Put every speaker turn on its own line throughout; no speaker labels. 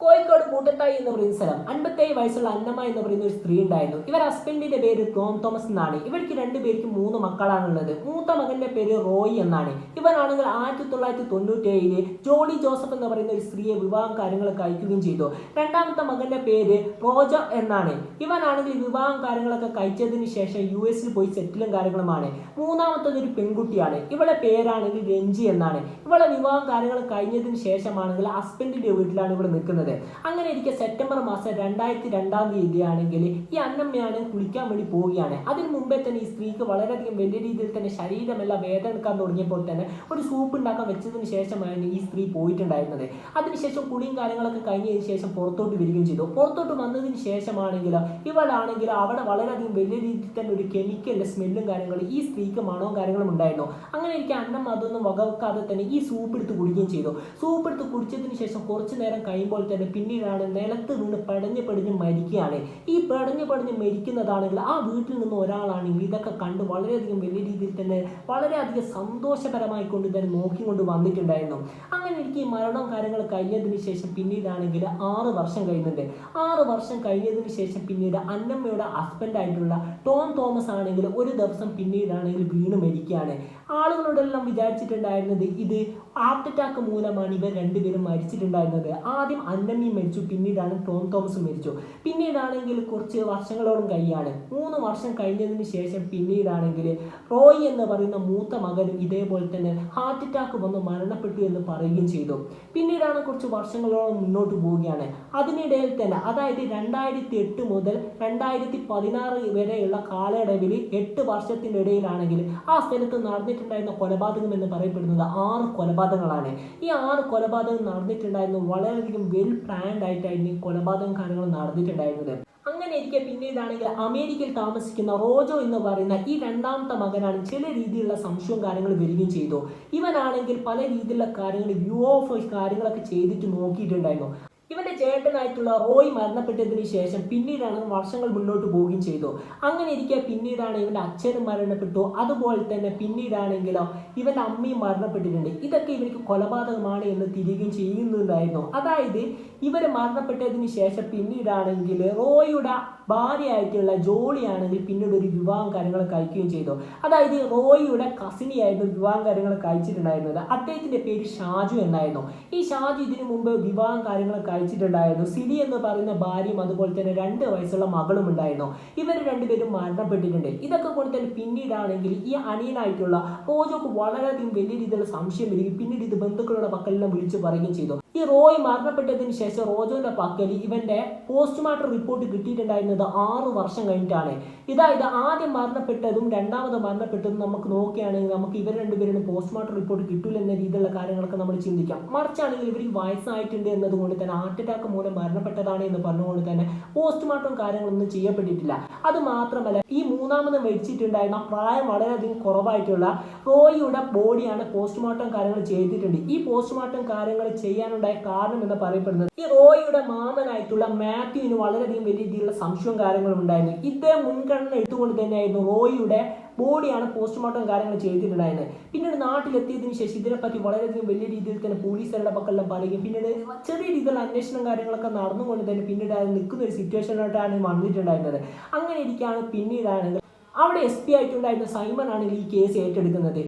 കോഴിക്കോട് കൂട്ടത്തായി എന്ന് പറയുന്ന സ്ഥലം അൻപത്തേഴ് വയസ്സുള്ള അന്നമ്മ എന്ന് പറയുന്ന ഒരു സ്ത്രീ ഉണ്ടായിരുന്നു. ഇവർ ഹസ്ബൻഡിന്റെ പേര് ടോം തോമസ് എന്നാണ്. ഇവർക്ക് രണ്ടുപേർക്ക് മൂന്ന് മക്കളാണുള്ളത്. മൂത്ത മകന്റെ പേര് റോയി എന്നാണ്. ഇവരാണെങ്കിൽ ആയിരത്തി തൊള്ളായിരത്തി തൊണ്ണൂറ്റി ഏഴിൽ ജോളി ജോസഫ് എന്ന് പറയുന്ന ഒരു സ്ത്രീയെ വിവാഹം കാര്യങ്ങളൊക്കെ അയക്കുകയും ചെയ്തു. രണ്ടാമത്തെ മകന്റെ പേര് റോജ എന്നാണ്. ഇവനാണെങ്കിൽ വിവാഹം കാര്യങ്ങളൊക്കെ കഴിച്ചതിന് ശേഷം യു എസിൽ പോയി സെറ്റിലും കാര്യങ്ങളുമാണ്. മൂന്നാമത്തത് ഒരു പെൺകുട്ടിയാണ്. ഇവളെ പേരാണെങ്കിൽ രഞ്ജി എന്നാണ്. ഇവളെ വിവാഹം കാര്യങ്ങൾ കഴിഞ്ഞതിന് ശേഷമാണെങ്കിൽ ഹസ്ബൻഡിന്റെ വീട്ടിലാണ് ഇവിടെ നിൽക്കുന്നത്. അങ്ങനെ ഇരിക്കെ സെപ്റ്റംബർ മാസം രണ്ടായിരത്തി രണ്ടാം തീയതി ആണെങ്കിൽ ഈ അന്നമ്മയാണ് കുളിക്കാൻ വേണ്ടി പോവുകയാണ്. അതിന് മുമ്പേ തന്നെ ഈ സ്ത്രീക്ക് വളരെയധികം വലിയ രീതിയിൽ തന്നെ ശരീരമെല്ലാം വേദന എടുക്കാൻ തുടങ്ങിയപ്പോൾ തന്നെ ഒരു സൂപ്പ് ഉണ്ടാക്കാൻ വെച്ചതിന് ശേഷമാണ് ഈ സ്ത്രീ പോയിട്ടുണ്ടായിരുന്നത്. അതിനുശേഷം കുളിയും കാര്യങ്ങളൊക്കെ കഴിഞ്ഞതിന് ശേഷം പുറത്തോട്ട് വരികയും ചെയ്തു. പുറത്തോട്ട് വന്നതിന് ശേഷമാണെങ്കിൽ ഇവളാണെങ്കിൽ അവിടെ വളരെയധികം വലിയ രീതിയിൽ തന്നെ ഒരു കെമിക്കലിന്റെ സ്മെല്ലും കാര്യങ്ങളും ഈ സ്ത്രീക്ക് മണവും കാര്യങ്ങളും ഉണ്ടായിരുന്നു. അങ്ങനെ എനിക്ക് അന്നം അതൊന്നും വകവെക്കാതെ തന്നെ ഈ സൂപ്പ് എടുത്ത് കുടിക്കുകയും ചെയ്തു. സൂപ്പ് എടുത്ത് കുടിച്ചതിന് ശേഷം കുറച്ചു നേരം കഴിയുമ്പോൾ തന്നെ പിന്നീടാണ് നിലത്ത് നിന്ന് പടഞ്ഞ് പടിഞ്ഞ് മരിക്കുകയാണ്. ഈ പടഞ്ഞ് പടിഞ്ഞ് മരിക്കുന്നതാണെങ്കിൽ ആ വീട്ടിൽ നിന്ന് ഒരാളാണെങ്കിൽ ഇതൊക്കെ കണ്ട് വളരെയധികം വലിയ രീതിയിൽ തന്നെ വളരെയധികം സന്തോഷപരമായി കൊണ്ട് തന്നെ നോക്കിക്കൊണ്ട് വന്നിട്ടുണ്ടായിരുന്നു. അങ്ങനെ എനിക്ക് ഈ മരണവും കാര്യങ്ങൾ കഴിഞ്ഞതിന് ശേഷം പിന്നീടാണെങ്കിൽ ആറ് വർഷം കഴിയുന്നുണ്ട്. ആറ് വർഷം കഴിഞ്ഞതിന് ശേഷം പിന്നീട് അന്നമ്മയുടെ ഹസ്ബൻഡായിട്ടുള്ള ടോം തോമസ് ആണെങ്കിൽ ഒരു ദിവസം പിന്നീടാണെങ്കിൽ വീണ് മരിക്കുകയാണ്. ആളുകളോടെല്ലാം വിചാരിച്ചിട്ടുണ്ടായിരുന്നത് ഇത് ഹാർട്ട് അറ്റാക്ക് മൂലമാണ് ഇവർ രണ്ടുപേരും മരിച്ചിട്ടുണ്ടായിരുന്നത്. ആദ്യം അന്നമ്മയും മരിച്ചു. പിന്നീടാണ് ടോം തോമസ് മരിച്ചു. പിന്നീടാണെങ്കിൽ കുറച്ച് വർഷങ്ങളോളം കഴിയാണ് മൂന്ന് വർഷം കഴിഞ്ഞതിന് ശേഷം പിന്നീടാണെങ്കിൽ റോയ് എന്ന് പറയുന്ന മൂത്ത മകനും ഇതേപോലെ തന്നെ ഹാർട്ട് അറ്റാക്ക് വന്ന് മരണപ്പെട്ടു എന്ന് പറയുകയും ചെയ്തു. പിന്നീടാണ് കുറച്ച് വർഷങ്ങളോളം മുന്നോട്ട് പോവുകയാണ്. അതിനിടയിൽ തന്നെ അതായത് രണ്ടായിരത്തി എട്ട് മുതൽ രണ്ടായിരത്തി പതിനാറ് വരെയുള്ള കാലയളവിൽ എട്ട് വർഷത്തിനിടയിലാണെങ്കിൽ ആ സ്ഥലത്ത് നടന്നിട്ടുണ്ടായിരുന്ന കൊലപാതകം എന്ന് പറയപ്പെടുന്നത് ആറ് കൊലപാതകങ്ങളാണ്. ഈ ആറ് കൊലപാതകം നടന്നിട്ടുണ്ടായിരുന്നു വളരെയധികം വെൽ പ്ലാൻഡ് ആയിട്ടായിരുന്നു ഈ കൊലപാതകം കാര്യങ്ങൾ നടന്നിട്ടുണ്ടായിരുന്നത്. അങ്ങനെ ഇരിക്കെ പിന്നീടാണെങ്കിൽ അമേരിക്കയിൽ താമസിക്കുന്ന റോജോ എന്ന് പറയുന്ന ഈ രണ്ടാമത്തെ മകനാണ് ചില രീതിയിലുള്ള സംശയവും കാര്യങ്ങൾ വരികയും ചെയ്തു. ഇവനാണെങ്കിൽ പല രീതിയിലുള്ള കാര്യങ്ങൾ വ്യൂ ഓഫ് കാര്യങ്ങളൊക്കെ ചെയ്തിട്ട് നോക്കിയിട്ടുണ്ടായിരുന്നു. ഇവന്റെ ചേട്ടനായിട്ടുള്ള റോയ് മരണപ്പെട്ടതിന് ശേഷം പിന്നീടാണ് വർഷങ്ങൾ മുന്നോട്ട് പോവുകയും ചെയ്തു. അങ്ങനെ ഇരിക്കെ പിന്നീടാണ് ഇവന്റെ അച്ഛനും മരണപ്പെട്ടു. അതുപോലെ തന്നെ പിന്നീടാണെങ്കിലോ ഇവന്റെ അമ്മയും മരണപ്പെട്ടിട്ടുണ്ട്. ഇതൊക്കെ ഇവർക്ക് കൊലപാതകമാണ് എന്ന് തിരികുകയും ചെയ്യുന്നുണ്ടായിരുന്നു. അതായത് ഇവർ മരണപ്പെട്ടതിന് ശേഷം പിന്നീടാണെങ്കിൽ റോയുടെ ഭാര്യയായിട്ടുള്ള ജോളിയാണെങ്കിൽ പിന്നീട് ഒരു വിവാഹം കാര്യങ്ങൾ കഴിക്കുകയും ചെയ്തു. അതായത് റോയിയുടെ കസിനിയായിരുന്നു വിവാഹം കാര്യങ്ങൾ കഴിച്ചിട്ടുണ്ടായിരുന്നത് അദ്ദേഹത്തിന്റെ പേര് ഷാജു എന്നായിരുന്നു. ഈ ഷാജു ഇതിനു മുമ്പ് വിവാഹം കാര്യങ്ങൾ കഴിച്ചിട്ടുണ്ടായിരുന്നു സിലി എന്ന് പറയുന്ന ഭാര്യയും അതുപോലെ തന്നെ രണ്ട് വയസ്സുള്ള മകളും ഉണ്ടായിരുന്നു. ഇവർ രണ്ടുപേരും മരണപ്പെട്ടിട്ടുണ്ട്. ഇതൊക്കെ കൊണ്ട് തന്നെ പിന്നീടാണെങ്കിൽ ഈ അനിയനായിട്ടുള്ള റോജോക്ക് വളരെയധികം വലിയ രീതിയിലുള്ള സംശയം വരികയും പിന്നീട് ഇത് ബന്ധുക്കളുടെ പക്കലെല്ലാം വിളിച്ചു പറയുകയും ചെയ്തു. ഈ റോയ് മരണപ്പെട്ടതിന് ശേഷം റോജോന്റെ പക്കൽ ഇവന്റെ പോസ്റ്റ്മോർട്ടം റിപ്പോർട്ട് കിട്ടിയിട്ടുണ്ടായിരുന്നത് ആറ് വർഷം കഴിഞ്ഞിട്ടാണ്. ഇതായത് ആദ്യം മരണപ്പെട്ടതും രണ്ടാമത് മരണപ്പെട്ടതും നമുക്ക് നോക്കുകയാണെങ്കിൽ നമുക്ക് ഇവർ രണ്ടുപേരും പോസ്റ്റ്മോർട്ടം റിപ്പോർട്ട് കിട്ടില്ല എന്ന രീതിയിലുള്ള കാര്യങ്ങളൊക്കെ നമ്മൾ ചിന്തിക്കാം. മറിച്ചാണെങ്കിൽ ഇവർക്ക് വയസ്സായിട്ടുണ്ട് എന്നതുകൊണ്ട് തന്നെ ഹാർട്ട് അറ്റാക്ക് മൂലം മരണപ്പെട്ടതാണ് എന്ന് പറഞ്ഞുകൊണ്ട് തന്നെ പോസ്റ്റ്മോർട്ടം കാര്യങ്ങളൊന്നും ചെയ്യപ്പെട്ടിട്ടില്ല. അത് മാത്രമല്ല ഈ മൂന്നാമത് മരിച്ചിട്ടുണ്ടായിരുന്ന പ്രായം വളരെയധികം കുറവായിട്ടുള്ള റോയിയുടെ ബോഡിയാണ് പോസ്റ്റ്മോർട്ടം കാര്യങ്ങൾ ചെയ്തിട്ടുണ്ട്. ഈ പോസ്റ്റ്മോർട്ടം കാര്യങ്ങൾ ചെയ്യാനുണ്ടായ കാരണം എന്ന് പറയപ്പെടുന്നത്. ഈ റോയിയുടെ മാമനായിട്ടുള്ള മാത്യുവിന് വളരെയധികം വലിയ രീതിയിലുള്ള സംശയവും കാര്യങ്ങളും ഉണ്ടായിരുന്നു. ഇദ്ദേഹം മുൻഗണന എടുത്തുകൊണ്ട് തന്നെയായിരുന്നു റോയിയുടെ ബോഡിയാണ് പോസ്റ്റ്മോർട്ടം കാര്യങ്ങൾ ചെയ്തിട്ടുണ്ടായിരുന്നത്. പിന്നീട് നാട്ടിലെത്തിയതിനു ശേഷം ഇതിനെപ്പറ്റി വളരെയധികം വലിയ രീതിയിൽ തന്നെ പോലീസുകാരുടെ പക്കെല്ലാം പറയുകയും പിന്നീട് ചെറിയ രീതിയിലുള്ള അന്വേഷണം കാര്യങ്ങളൊക്കെ നടന്നുകൊണ്ട് തന്നെ പിന്നീട് അത് നിൽക്കുന്ന ഒരു സിറ്റുവേഷനിലോട്ടാണ് വന്നിട്ടുണ്ടായിരുന്നത്. അങ്ങനെ ഇരിക്കുകയാണ് പിന്നീടാണെങ്കിൽ അവിടെ എസ് പി ആയിട്ടുണ്ടായിരുന്ന സൈമൺ ആണെങ്കിൽ ഈ കേസ് ഏറ്റെടുക്കുന്നത്.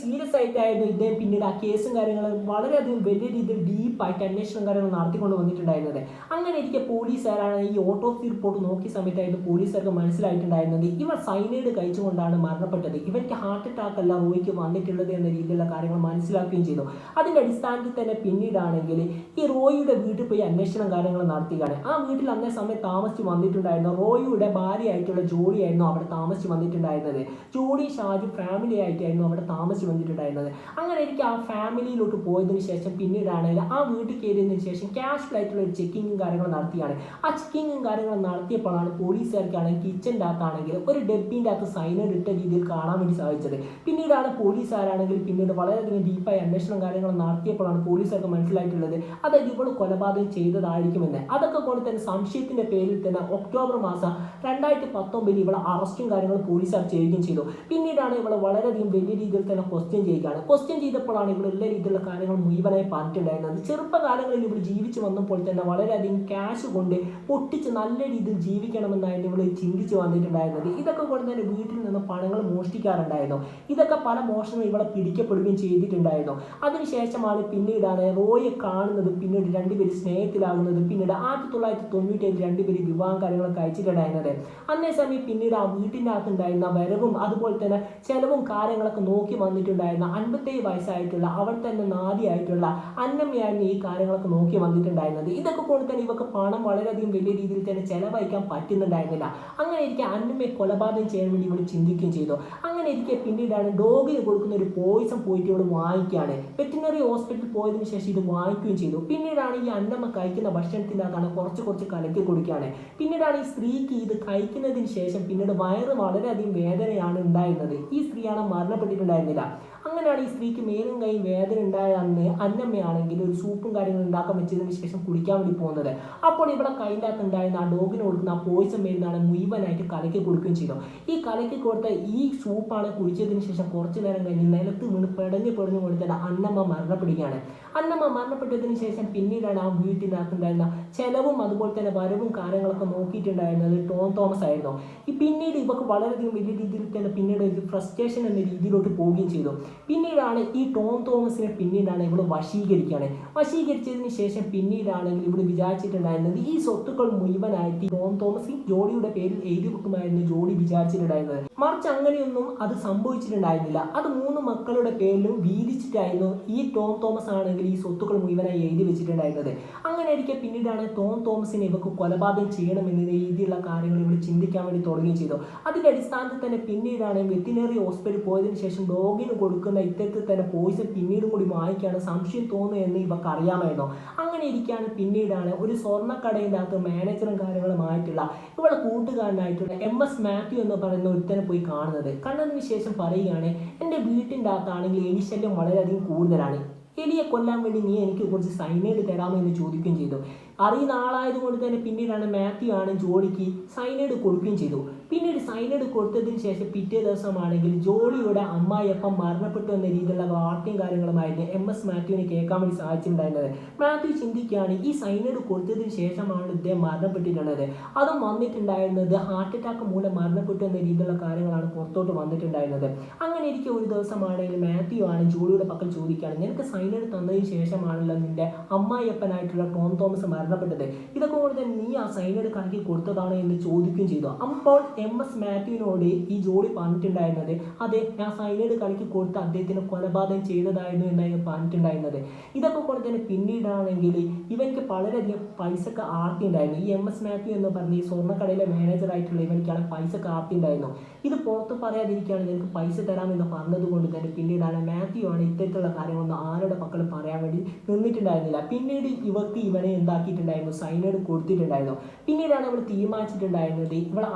സീരിയസ് ആയിട്ടായിരുന്നു ഇദ്ദേഹം പിന്നീട് ആ കേസും കാര്യങ്ങളും വളരെയധികം വലിയ രീതിയിൽ ഡീപ്പായിട്ട് അന്വേഷണം കാര്യങ്ങൾ നടത്തിക്കൊണ്ട് വന്നിട്ടുണ്ടായിരുന്നത്. അങ്ങനെ ഇരിക്കെ പോലീസുകാരാണ് ഈ ഓട്ടോപ്സി റിപ്പോർട്ട് നോക്കിയ സമയത്തായിരുന്നു പോലീസുകാർക്ക് മനസ്സിലായിട്ടുണ്ടായിരുന്നത്. ഇവർ സൈനൈഡ് കഴിച്ചുകൊണ്ടാണ് മരണപ്പെട്ടത്. ഇവർക്ക് ഹാർട്ട് അറ്റാക്ക് അല്ല റോയ്ക്ക് വന്നിട്ടുള്ളത് എന്ന രീതിയിലുള്ള കാര്യങ്ങൾ മനസ്സിലാക്കുകയും ചെയ്തു. അതിന്റെ അടിസ്ഥാനത്തിൽ തന്നെ പിന്നീടാണെങ്കിൽ ഈ റോയിയുടെ വീട്ടിൽ പോയി അന്വേഷണം കാര്യങ്ങൾ നടത്തുകയാണ് ആ വീട്ടിൽ അന്നേ സമയത്ത് താമസിച്ച് വന്നിട്ടുണ്ടായിരുന്നു. റോയിയുടെ ഭാര്യയായിട്ടുള്ള ജോളിയായിരുന്നു അവിടെ താമസിച്ച് വന്നിട്ടുണ്ടായിരുന്നത്. ജോഡി ഷാജു ഫാമിലി ആയിട്ടായിരുന്നു അവിടെ താമസിച്ച് വന്നിട്ടുണ്ടായിരുന്നത്. അങ്ങനെ എനിക്ക് ആ ഫാമിലിയിലോട്ട് പോയതിനു ശേഷം പിന്നീടാണെങ്കിൽ ആ വീട്ടിൽ കയറിയതിനു ശേഷം ക്യാഷ്വൽ ആയിട്ടുള്ള ഒരു ചെക്കിങ്ങും കാര്യങ്ങളും നടത്തിയാണ്. ആ ചെക്കിങ്ങും കാര്യങ്ങളും നടത്തിയപ്പോഴാണ് പോലീസുകാർക്കാണെങ്കിൽ കിച്ചന്റെ അകത്താണെങ്കിൽ ഒരു ഡെബിന്റെ അകത്ത് സൈനഡ് ഇട്ട രീതിയിൽ കാണാൻ വേണ്ടി സാധിച്ചത്. പിന്നീടാണ് പോലീസുകാരാണെങ്കിൽ പിന്നീട് വളരെയധികം ഡീപ്പായി അന്വേഷണം കാര്യങ്ങൾ നടത്തിയപ്പോഴാണ് പോലീസുകാർക്ക് മനസ്സിലായിട്ടുള്ളത് അതായത് ഇവൾ കൊലപാതകം ചെയ്തതായിരിക്കുമെന്ന്. അതൊക്കെ കൊണ്ട് തന്നെ സംശയത്തിന്റെ പേരിൽ തന്നെ ഒക്ടോബർ മാസം രണ്ടായിരത്തി പത്തൊമ്പതിൽ ഇവളെ അറസ്റ്റും കാര്യങ്ങളും പോലീസുകാർ ചെയ്യുകയും ചെയ്തു. പിന്നീടാണ് ഇവളെ വളരെയധികം വലിയ രീതിയിൽ തന്നെ ക്വസ്റ്റ്യൻ ചെയ്യുകയാണ്. ക്വസ്റ്റ്യൻ ചെയ്തപ്പോഴാണ് ഇവിടെ എല്ലാ രീതിയിലുള്ള കാര്യങ്ങൾ മുഴുവനായി പറഞ്ഞിട്ടുണ്ടായിരുന്നത്. ചെറുപ്പകാലങ്ങളിൽ ഇവിടെ ജീവിച്ചു വന്നപ്പോൾ തന്നെ വളരെയധികം ക്യാഷ് കൊണ്ട് പൊട്ടിച്ച് നല്ല രീതിയിൽ ജീവിക്കണമെന്നായിരുന്നു ഇവിടെ ചിന്തിച്ചു വന്നിട്ടുണ്ടായിരുന്നത്. ഇതൊക്കെ കൊണ്ട് തന്നെ വീട്ടിൽ നിന്ന് പണങ്ങൾ മോഷ്ടിക്കാറുണ്ടായിരുന്നു. ഇതൊക്കെ പല മോഷണം ഇവിടെ പിടിക്കപ്പെടുകയും ചെയ്തിട്ടുണ്ടായിരുന്നു. അതിനുശേഷമാണ് പിന്നീടാണ് റോയെ കാണുന്നത് പിന്നീട് രണ്ടുപേര് സ്നേഹത്തിലാകുന്നത് പിന്നീട് ആയിരത്തി തൊള്ളായിരത്തി തൊണ്ണൂറ്റി ഏഴ് രണ്ടുപേര് വിവാഹം കാര്യങ്ങളൊക്കെ അയച്ചിട്ടുണ്ടായിരുന്നത്. അന്നേ സമയം പിന്നീട് ആ വീട്ടിന്റെ അകത്തുണ്ടായിരുന്ന വരവും അതുപോലെ തന്നെ ചെലവും കാര്യങ്ങളൊക്കെ നോക്കി വന്നിട്ടുണ്ടായിരുന്ന അൻപത്തേഴ് വയസ്സായിട്ടുള്ള അവൾ തന്നെ നാദിയായിട്ടുള്ള അന്നമ്മയായിരുന്നു ഈ കാര്യങ്ങളൊക്കെ നോക്കി വന്നിട്ടുണ്ടായിരുന്നത്. ഇതൊക്കെ കൊണ്ട് തന്നെ ഇവർക്ക് പണം വളരെയധികം വലിയ രീതിയിൽ തന്നെ ചെലവഴിക്കാൻ പറ്റുന്നുണ്ടായിരുന്നില്ല. അങ്ങനെ ഇരിക്കെ അന്നമ്മയെ കൊലപാതകം ചെയ്യാൻ വേണ്ടി ഇവിടെ ചിന്തിക്കുകയും ചെയ്തു. അങ്ങനെ ഇരിക്കെ പിന്നീടാണ് ഡോഗിന് കൊടുക്കുന്ന ഒരു പോയിസൺ പോയിട്ട് ഇവിടെ വാങ്ങിക്കുകയാണ്. വെറ്റിനറി ഹോസ്പിറ്റലിൽ പോയതിനു ശേഷം ഇത് വാങ്ങിക്കുകയും ചെയ്തു. പിന്നീടാണ് ഈ അന്നമ്മ കഴിക്കുന്ന ഭക്ഷണത്തിനകത്താണ് കുറച്ച് കുറച്ച് കലക്കി കൊടുക്കുകയാണ്. പിന്നീടാണ് ഈ സ്ത്രീക്ക് ഇത് കഴിക്കുന്നതിന് ശേഷം പിന്നീട് വയറ് വളരെയധികം വേദനയാണ് ഉണ്ടായിരുന്നത്. ഈ സ്ത്രീയാണ് മരണപ്പെട്ടിട്ടുണ്ടായിരുന്നില്ല. അങ്ങനെയാണ് ഈ സ്ത്രീക്ക് മേലും കൈയും വേദന ഉണ്ടായ അന്ന് അന്നമ്മയാണെങ്കിൽ ഒരു സൂപ്പും കാര്യങ്ങളും ഉണ്ടാക്കാൻ വെച്ചതിന് ശേഷം കുടിക്കാൻ വേണ്ടി പോകുന്നത്. അപ്പോൾ ഇവിടെ കൈന്റെ അകത്ത് ഉണ്ടായിരുന്ന ആ ഡോഗിന് കൊടുക്കുന്ന ആ പോയിസൺ മരുന്നാണ് മുഴുവനായിട്ട് കലക്കി കൊടുക്കുകയും ചെയ്തു. ഈ കലക്കി കൊടുത്ത ഈ സൂപ്പാണ് കുടിച്ചതിന് ശേഷം കുറച്ച് നേരം കഴിഞ്ഞ് നിലത്ത് വീണ് പെടഞ്ഞ് പെടഞ്ഞ് കൊടുത്തിട്ട് അന്നമ്മ മരണപ്പെടുകയാണ്. അന്നമ്മ മരണപ്പെട്ടതിന് ശേഷം പിന്നീടാണ് ആ വീട്ടിനകത്തുണ്ടായിരുന്ന ചെലവും അതുപോലെ തന്നെ വരവും കാര്യങ്ങളൊക്കെ നോക്കിയിട്ടുണ്ടായിരുന്നത് ടോം തോമസ് ആയിരുന്നു. ഈ പിന്നീട് ഇവർക്ക് വളരെയധികം വലിയ രീതിയിൽ തന്നെ പിന്നീട് ഫ്രസ്ട്രേഷൻ എന്ന രീതിയിലോട്ട് പോവുകയും ചെയ്തു. പിന്നീടാണ് ഈ ടോം തോമസിനെ പിന്നീടാണ് ഇവിടെ വശീകരിക്കുകയാണ് വശീകരിച്ചതിന് ശേഷം പിന്നീടാണെങ്കിൽ ഇവിടെ വിചാരിച്ചിട്ടുണ്ടായിരുന്നത് ഈ സ്വത്തുക്കൾ മുഴുവനായിട്ട് ടോം തോമസ് ജോഡിയുടെ പേരിൽ എഴുതി വെക്കുമായിരുന്നു ജോഡി വിചാരിച്ചിട്ടുണ്ടായിരുന്നത്. മറിച്ച് അങ്ങനെയൊന്നും അത് സംഭവിച്ചിട്ടുണ്ടായിരുന്നില്ല. അത് മൂന്ന് മക്കളുടെ പേരിലും വീതിച്ചിട്ടായിരുന്നു ഈ ടോം തോമസ് ആണെങ്കിൽ ഈ സ്വത്തുക്കൾ മുഴുവനായി എഴുതി വെച്ചിട്ടുണ്ടായിരുന്നത്. അങ്ങനെ ഇരിക്കെ പിന്നീടാണ് ടോം തോമസിനെ ഇവക്ക് കൊലപാതകം ചെയ്യണമെന്ന രീതിയിലുള്ള കാര്യങ്ങൾ ഇവർ ചിന്തിക്കാൻ വേണ്ടി തുടങ്ങുകയും ചെയ്തു. അതിന്റെ അടിസ്ഥാനത്തിൽ തന്നെ പിന്നീടാണ് വെറ്റിനറി ഹോസ്പിറ്റലിൽ പോയതിനു ശേഷം ഡോഗിന് കൊടുക്കുന്ന ഇത്തരത്തിൽ തന്നെ പോയിസൺ പിന്നീടും കൂടി വാങ്ങിക്കാണ് സംശയം തോന്നുന്നു എന്ന് ഇവർക്ക് അറിയാമായിരുന്നു. അങ്ങനെ ഇരിക്കുകയാണ് പിന്നീടാണ് ഒരു സ്വർണക്കടയിന്റെ അകത്ത് മാനേജറും കാര്യങ്ങളുമായിട്ടുള്ള ഇവളെ കൂട്ടുകാരനായിട്ടുള്ള എം എസ് മാത്യു എന്ന് പറയുന്ന ഒരുത്തനെ പോയി കാണുന്നത്. കണ്ടതിന് ശേഷം പറയുകയാണ് എന്റെ വീട്ടിന്റെ അകത്താണെങ്കിൽ എലിശല്യം വളരെയധികം കൂടുതലാണ്. എലിയെ കൊല്ലാൻ വേണ്ടി നീ എനിക്ക് കുറച്ച് സൈനൈഡ് തരാമോ എന്ന് ചോദിക്കുകയും ചെയ്തു. അറിയുന്ന ആളായതുകൊണ്ട് തന്നെ പിന്നീടാണ് മാത്യു ആണ് ജോഡിക്ക് സൈനൈഡ് കൊടുക്കുകയും ചെയ്തു. പിന്നീട് സൈനഡ് കൊടുത്തതിന് ശേഷം പിറ്റേ ദിവസമാണെങ്കിൽ ജോളിയുടെ അമ്മായിയപ്പം മരണപ്പെട്ടു എന്ന രീതിയിലുള്ള വാർത്തയും കാര്യങ്ങളുമായിരുന്നു എം എസ് മാത്യുവിനെ കേൾക്കാൻ വേണ്ടി സാധിച്ചിട്ടുണ്ടായിരുന്നത്. മാത്യു ചിന്തിക്കുകയാണ് ഈ സൈനഡ് കൊടുത്തതിന് ശേഷമാണ് ഇദ്ദേഹം മരണപ്പെട്ടിട്ടുള്ളത്. അതും വന്നിട്ടുണ്ടായിരുന്നത് ഹാർട്ട് അറ്റാക്ക് മൂലം മരണപ്പെട്ടു എന്ന രീതിയിലുള്ള കാര്യങ്ങളാണ് പുറത്തോട്ട് വന്നിട്ടുണ്ടായിരുന്നത്. അങ്ങനെ ഇരിക്കും ഒരു ദിവസമാണെങ്കിൽ മാത്യു ആണ് ജോളിയുടെ പക്കൽ ചോദിക്കുകയാണ് നിനക്ക് സൈനഡ് തന്നതിന് ശേഷമാണല്ലോ നിന്റെ അമ്മായിയപ്പനായിട്ടുള്ള ടോം തോമസ് മരണപ്പെട്ടത്? ഇതൊക്കെ കൊണ്ട് തന്നെ നീ ആ സൈനഡ് കണക്കി കൊടുത്തതാണോ? എന്ന് ചോദിക്കുകയും ചെയ്തു. അപ്പോൾ എം എസ് മാത്യുവിനോട് ഈ ജോളി പറഞ്ഞിട്ടുണ്ടായിരുന്നത്. അതെ ഞാൻ സൈനൈഡ് കളിക്ക് കൊടുത്ത് അദ്ദേഹത്തിന് കൊലപാതകം ചെയ്തതായിരുന്നു എന്നായിരുന്നു പറഞ്ഞിട്ടുണ്ടായിരുന്നത്. ഇതൊക്കെ കൊണ്ട് തന്നെ പിന്നീടാണെങ്കിൽ ഇവയ്ക്ക് വളരെയധികം പൈസക്ക് ആർത്തി ഉണ്ടായിരുന്നു ഈ എം എസ് മാത്യു എന്ന് പറഞ്ഞ ഈ സ്വർണക്കടയിലെ മാനേജറായിട്ടുള്ള ഇവനിക്കാണ് പൈസക്ക് ആർത്തി ഉണ്ടായിരുന്നു ഇത് പുറത്ത് പറയാതിരിക്കുകയാണ് എനിക്ക് പൈസ തരാമെന്ന് പറഞ്ഞതുകൊണ്ട് തന്നെ പിന്നീടാണ് മാത്യു ആണ് ഇത്തരത്തിലുള്ള കാര്യങ്ങളൊന്നും ആരുടെ പക്കലും പറയാൻ വേണ്ടി നിന്നിട്ടുണ്ടായിരുന്നില്ല. പിന്നീട് ഇവർക്ക് ഇവനെ എന്താക്കിയിട്ടുണ്ടായിരുന്നു? സൈനൈഡ് കൊടുത്തിട്ടുണ്ടായിരുന്നു. പിന്നീടാണ് ഇവൾ തീരുമാനിച്ചിട്ടുണ്ടായിരുന്നത് ഇവളെ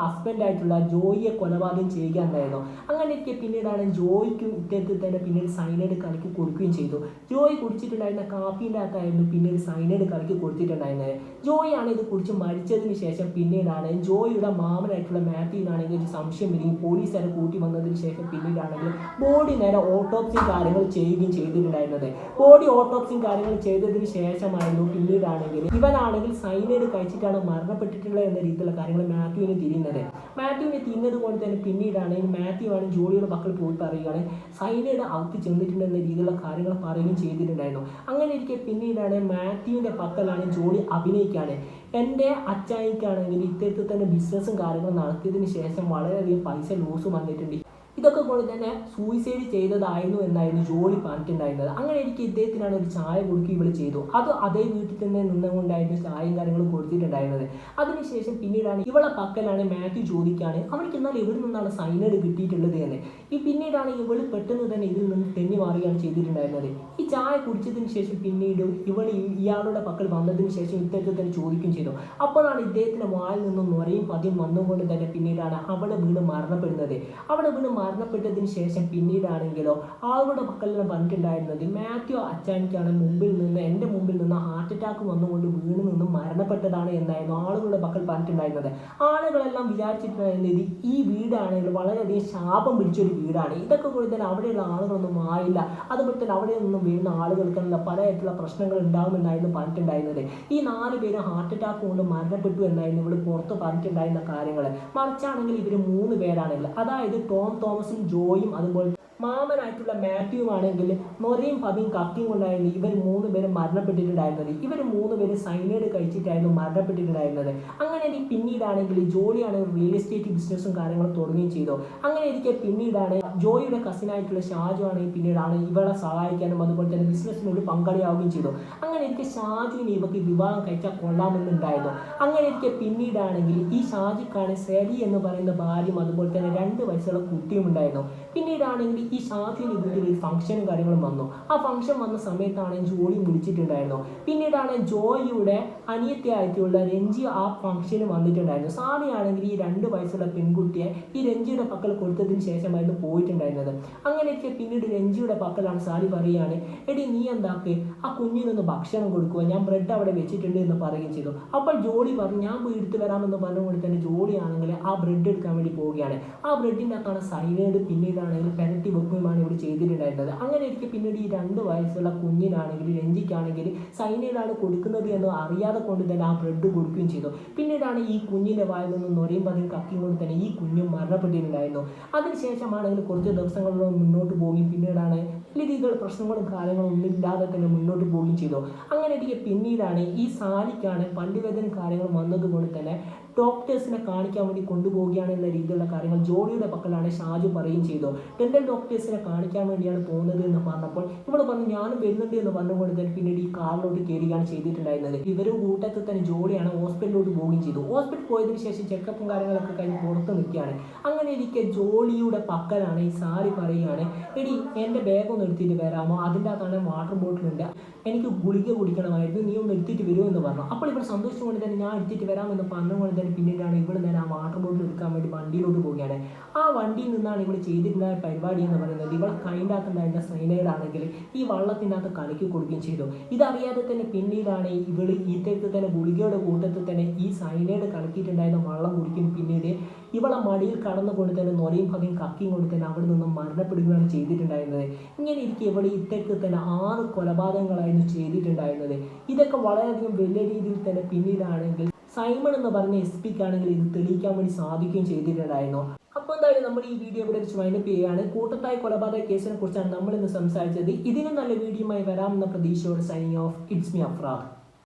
ഹസ്ബൻഡായിട്ടുള്ള ജോയിയെ കൊലപാതകം ചെയ്യുക എന്നായിരുന്നു അങ്ങനെയൊക്കെ പിന്നീടാണ് ജോയിക്കും ഇത്തരത്തിൽ തന്നെ പിന്നീട് സൈനൈഡ് കലക്കി കൊടുക്കുകയും ചെയ്തു. ജോയി കുടിച്ചിട്ടുണ്ടായിരുന്ന കാപ്പീന്റെ അകത്തായിരുന്നു പിന്നീട് സൈനൈഡ് കലക്കി കൊടുത്തിട്ടുണ്ടായിരുന്നത്. ജോയി ആണ് ഇത് കുടിച്ച് മരിച്ചതിന് ശേഷം പിന്നീടാണ് ജോയിയുടെ മാമനായിട്ടുള്ള മാത്യുവിനാണെങ്കിൽ ഒരു സംശയം വരികയും പോലീസുകാരെ കൂട്ടി വന്നതിന് ശേഷം പിന്നീടാണെങ്കിൽ ബോഡി നേരെ ഓട്ടോപ്സിയും കാര്യങ്ങൾ ചെയ്യുകയും ചെയ്തിട്ടുണ്ടായിരുന്നത്. ബോഡി ഓട്ടോപ്സിയും കാര്യങ്ങൾ ചെയ്തതിന് ശേഷമായിരുന്നു പിന്നീടാണെങ്കിൽ ഇവനാണെങ്കിൽ സൈനൈഡ് കഴിച്ചിട്ടാണ് മരണപ്പെട്ടിട്ടുള്ളത് എന്ന രീതിയിലുള്ള കാര്യങ്ങൾ മാത്യുവിന് തിരിയുന്നത്. മാത്യുവിന് തിന്നത് കൊണ്ട് തന്നെ പിന്നീടാണ് മാത്യു ആണ് ജോളിയുടെ മക്കൾ പോയി പറയുകയാണ്. സൈനയുടെ അകത്ത് ചെന്നിട്ടുണ്ട് എന്ന രീതിയിലുള്ള കാര്യങ്ങൾ പറയുകയും ചെയ്തിട്ടുണ്ടായിരുന്നു. അങ്ങനെ ഇരിക്കെ പിന്നീടാണ് മാത്യുവിന്റെ പക്കലാണ് ജോളി അഭിനയിക്കുകയാണ് എന്റെ അച്ചായിക്കാണെങ്കിൽ ഇത്തരത്തിൽ തന്നെ ബിസിനസ്സും കാര്യങ്ങളും നടത്തിയതിന് ശേഷം വളരെയധികം പൈസ ലോസ് വന്നിട്ടുണ്ട്. ഇതൊക്കെ കൊണ്ട് തന്നെ സൂയിസൈഡ് ചെയ്തതായിരുന്നു എന്നായിരുന്നു ജോലി പറഞ്ഞിട്ടുണ്ടായിരുന്നത് അങ്ങനെ എനിക്ക് ഇദ്ദേഹത്തിനാണ് ഒരു ചായ കൊടുക്കുക ഇവൾ ചെയ്തു. അത് അതേ വീട്ടിൽ തന്നെ നിന്നുകൊണ്ടായിരുന്നു ചായയും കാര്യങ്ങളും കൊടുത്തിട്ടുണ്ടായിരുന്നത്. അതിനുശേഷം പിന്നീടാണ് ഇവളെ പക്കലാണ് മാത്യു ചോദിക്കുകയാണ് അവൾക്ക് എന്നാൽ എവിടെ നിന്നാണ് സൈനഡ് കിട്ടിയിട്ടുള്ളത്? എന്ന്. ഈ പിന്നീടാണ് ഇവൾ പെട്ടെന്ന് തന്നെ ഇതിൽ നിന്ന് തെന്നി മാറുകയാണ് ചെയ്തിട്ടുണ്ടായിരുന്നത്. ഈ ചായ കുടിച്ചതിന് ശേഷം പിന്നീട് ഇവൾ ഇയാളുടെ പക്കൽ വന്നതിന് ശേഷം ഇത്തരത്തിൽ തന്നെ ചോദിക്കുകയും ചെയ്തു. അപ്പോഴാണ് ഇദ്ദേഹത്തിന്റെ വായിൽ നിന്നും നുരയും പതിയും വന്നുകൊണ്ട് തന്നെ പിന്നീടാണ് അവളെ വീണ് മരണപ്പെടുന്നത്. അവളെ വീണ് മരണപ്പെട്ടതിന് ശേഷം പിന്നീടാണെങ്കിലോ ആളുടെ പക്കലെല്ലാം പങ്കുണ്ടായിരുന്നത് മാത്യു അച്ചാനിക്കാണ് മുമ്പിൽ നിന്ന് എന്റെ മുമ്പിൽ നിന്ന് ഹാർട്ട് അറ്റാക്ക് വന്നുകൊണ്ട് വീണ് നിന്ന് മരണപ്പെട്ടതാണ് എന്നായിരുന്നു ആളുകളുടെ പക്കൽ പറഞ്ഞിട്ടുണ്ടായിരുന്നത് ആളുകളെല്ലാം വിചാരിച്ചിട്ടുണ്ടായിരുന്നത് ഈ വീടാണെങ്കിൽ വളരെയധികം ശാപം പിടിച്ചൊരു വീടാണ്. ഇതൊക്കെ കൂടുതൽ അവിടെയുള്ള ആളുകളൊന്നും ആയില്ല. അതുപോലെ തന്നെ അവിടെ നിന്നും വീഴുന്ന ആളുകൾക്കുള്ള പലതരത്തിലുള്ള പ്രശ്നങ്ങൾ ഉണ്ടാകുമെന്നായിരുന്നു പറഞ്ഞിട്ടുണ്ടായിരുന്നത് ഈ നാല് പേര് ഹാർട്ട് അറ്റാക്ക് കൊണ്ട് മരണപ്പെട്ടു എന്നായിരുന്നു ഇവിടെ പുറത്ത് പറഞ്ഞിട്ടുണ്ടായിരുന്ന കാര്യങ്ങൾ. മറിച്ചാണെങ്കിൽ ഇവർ മൂന്ന് പേരാണെങ്കിൽ അതായത് ടോം തോമസും ജോയും അതുപോലെ മാമനായിട്ടുള്ള മാത്യു ആണെങ്കിൽ നൊറയും പതിയും കക്കിയും കൊണ്ടായിരുന്നു ഇവർ മൂന്ന് പേരും മരണപ്പെട്ടിട്ടുണ്ടായിരുന്നത്. ഇവർ മൂന്ന് പേര് സൈനൈഡ് കഴിച്ചിട്ടായിരുന്നു മരണപ്പെട്ടിട്ടുണ്ടായിരുന്നത്. അങ്ങനെ എനിക്ക് പിന്നീടാണെങ്കിൽ ജോലിയാണെങ്കിൽ റിയൽ എസ്റ്റേറ്റ് ബിസിനസ്സും കാര്യങ്ങളും തുടങ്ങുകയും ചെയ്തു. അങ്ങനെ എനിക്ക് പിന്നീടാണ് ജോയിയുടെ കസിനായിട്ടുള്ള ഷാജു ആണെങ്കിൽ പിന്നീടാണ് ഇവളെ സഹായിക്കാനും അതുപോലെ തന്നെ ബിസിനസ്സിനോട് പങ്കാളിയാവുകയും ചെയ്തു. അങ്ങനെ എനിക്ക് ഷാജുവിന് ഇവക്ക് വിവാഹം കഴിച്ചാൽ കൊള്ളാമെന്നുണ്ടായിരുന്നു. അങ്ങനെ എനിക്ക് പിന്നീടാണെങ്കിൽ ഈ ഷാജിക്കാണ് സെലി എന്ന് പറയുന്ന ഭാര്യയും അതുപോലെ തന്നെ രണ്ട് വയസ്സുള്ള കുട്ടിയും ഉണ്ടായിരുന്നു. പിന്നീടാണെങ്കിൽ ഈ ഷാജുവിന് വീട്ടിൽ ഒരു ഫംഗ്ഷനും കാര്യങ്ങളും വന്നു. ആ ഫംഗ്ഷൻ വന്ന സമയത്താണ് ജോളി വിളിച്ചിട്ടുണ്ടായിരുന്നു പിന്നീടാണ് ജോയിയുടെ അനിയത്തിയായിട്ടുള്ള രഞ്ജി ആ ഫംഗ്ഷന് വന്നിട്ടുണ്ടായിരുന്നു സാറിയാണെങ്കിൽ ഈ രണ്ട് വയസ്സുള്ള പെൺകുട്ടിയെ ഈ രഞ്ജിയുടെ പക്കൽ കൊടുത്തതിന് ശേഷമായിരുന്നു പോയിട്ടുണ്ടായിരുന്നത്. അങ്ങനെയൊക്കെ പിന്നീട് രഞ്ജിയുടെ പക്കലാണ് സാരി പറയുകയാണ് എടി നീ എന്താക്ക്? ആ കുഞ്ഞിനൊന്ന് ഭക്ഷണം കൊടുക്കുക ഞാൻ ബ്രെഡ് അവിടെ വെച്ചിട്ടുണ്ട് എന്ന് പറയുകയും ചെയ്തു. അപ്പോൾ ജോളി പറഞ്ഞു ഞാൻ പോയി എടുത്തു വരാമെന്ന് പറഞ്ഞുകൊണ്ട് തന്നെ ജോളിയാണെങ്കിൽ ആ ബ്രെഡ് എടുക്കാൻ വേണ്ടി പോവുകയാണ്. ആ ബ്രെഡിന്റെ അകത്താണ് സൈനൈഡ് പിന്നീടാണെങ്കിൽ പെനട്ടി വെക്കുകയുമാണ് ഇവിടെ ചെയ്തിട്ടുണ്ടായിരുന്നത്. അങ്ങനെ എനിക്ക് പിന്നീട് ഈ രണ്ട് വയസ്സുള്ള കുഞ്ഞിനാണെങ്കിൽ രഞ്ജിക്കാണെങ്കിൽ സൈനൈഡാണ് കൊടുക്കുന്നത് എന്ന് അറിയാതെ കൊണ്ട് തന്നെ ആ ബ്രെഡ് കൊടുക്കുകയും ചെയ്തു. പിന്നീടാണ് ഈ കുഞ്ഞിന്റെ വായിൽ നിന്ന് നൊരയും പതിയും കക്കിയും കൊണ്ട് തന്നെ ഈ കുഞ്ഞും മരണപ്പെട്ടിട്ടുണ്ടായിരുന്നു. അതിനുശേഷമാണെങ്കിൽ കുറച്ച് ദിവസങ്ങളോളം മുന്നോട്ട് പോവുകയും പിന്നീടാണ് വലിയ രീതിയിലുള്ള പ്രശ്നങ്ങളും കാര്യങ്ങളും ഒന്നും ഇല്ലാതെ തന്നെ മുന്നോട്ട് പോവുകയും ചെയ്തു. അങ്ങനെ ഇരിക്കെ പിന്നീടാണ് ഈ സാലിക്കാണ് പല്ലുവേദന കാര്യങ്ങൾ വന്നതുകൊണ്ട് തന്നെ ഡോക്ടേഴ്സിനെ കാണിക്കാൻ വേണ്ടി കൊണ്ടുപോവുകയാണ് എന്ന രീതിയിലുള്ള കാര്യങ്ങൾ ജോലിയുടെ പക്കലാണ് ഷാജു പറയുകയും ചെയ്തു. ഡെന്റൽ ഡോക്ടേഴ്സിനെ കാണിക്കാൻ വേണ്ടിയാണ് പോകുന്നത് എന്ന് പറഞ്ഞപ്പോൾ ഇവൾ പറഞ്ഞു ഞാനും വരുന്നുണ്ട് എന്ന് പറഞ്ഞുകൊണ്ട് തന്നെ പിന്നീട് ഈ കാറിലോട്ട് കയറുകയാണ് ചെയ്തിട്ടുണ്ടായിരുന്നത്. ഇവരും കൂട്ടത്തിൽ തന്നെ ജോലിയാണ് ഹോസ്പിറ്റലിലോട്ട് പോവുകയും ചെയ്തു. ഹോസ്പിറ്റൽ പോയതിനു ശേഷം ചെക്കപ്പും കാര്യങ്ങളൊക്കെ കഴിഞ്ഞ് പുറത്ത് നിൽക്കുകയാണ്. അങ്ങനെ ഇരിക്കെ ജോലിയുടെ പക്കലാണ് ഈ സാരി പറയുകയാണ് എടി എന്റെ ബാഗ് ഒന്ന് എടുത്തിട്ട് വരാമോ? അതിന്റെ അകത്താണ് വാട്ടർ ബോട്ടിൽ ഉണ്ട്. എനിക്ക് ഗുളിക കുടിക്കണമായിരുന്നു. നീ ഒന്ന് എടുത്തിട്ട് വരുമോ എന്ന് പറഞ്ഞു. അപ്പോൾ ഇവിടെ സന്തോഷിച്ചുകൊണ്ട് തന്നെ ഞാൻ എടുത്തിട്ട് വരാമെന്ന് പറഞ്ഞുകൊണ്ട് തന്നെ പിന്നീടാണ് ഇവിടെ നിന്ന് ആ വാട്ടർ ബോട്ടിൽ എടുക്കാൻ വേണ്ടി വണ്ടിയിലോട്ട് പോവുകയാണ്. ആ വണ്ടിയിൽ നിന്നാണ് ഇവിടെ ചെയ്തിരുന്ന പരിപാടി എന്ന് പറയുന്നത് ഇവൾ കൈണ്ടാക്കുന്നുണ്ടായിരുന്ന അകത്തുണ്ടായിരുന്ന സൈനൈഡ് ആണെങ്കിൽ ഈ വള്ളത്തിനകത്ത് കലക്കി കൊടുക്കുകയും ചെയ്തു. ഇതറിയാതെ തന്നെ പിന്നീടാണ് ഇവൾ ഇത്തരത്തിൽ തന്നെ ഗുളികയുടെ കൂട്ടത്തിൽ തന്നെ ഈ സൈനൈഡ് കലക്കിയിട്ടുണ്ടായിരുന്ന വള്ളം കുടിക്കും പിന്നീട് ഇവളെ മടിയിൽ കടന്നുകൊണ്ട് തന്നെ നൊരയും പകയും കക്കിയും കൊണ്ട് തന്നെ അവിടെ നിന്നും മരണപ്പെടുകയാണ് ചെയ്തിട്ടുണ്ടായിരുന്നത്. ഇങ്ങനെ ഇരിക്കെ ഇവിടെ ഇത്തരത്തിൽ തന്നെ ആറ് കൊലപാതകങ്ങളായിരുന്നു ചെയ്തിട്ടുണ്ടായിരുന്നത്. ഇതൊക്കെ വളരെയധികം വലിയ രീതിയിൽ തന്നെ പിന്നീടാണെങ്കിൽ സൈമൺ എന്ന് പറഞ്ഞ എസ് പിക്ക് ആണെങ്കിൽ ഇത് തെളിയിക്കാൻ വേണ്ടി സാധിക്കുകയും ചെയ്തിട്ടുണ്ടായിരുന്നു. അപ്പോൾ എന്തായാലും നമ്മൾ ഈ വീഡിയോ ഇവിടെ വെച്ച് വൈൻഡപ്പ് ചെയ്യുകയാണ്. കൂട്ടത്തായ കൊലപാതക കേസിനെ കുറിച്ചാണ് നമ്മൾ ഇന്ന് സംസാരിച്ചത്. ഇതിനും നല്ല വീഡിയോയുമായി വരാമെന്ന പ്രതീക്ഷയോട് signing off it's me Afrad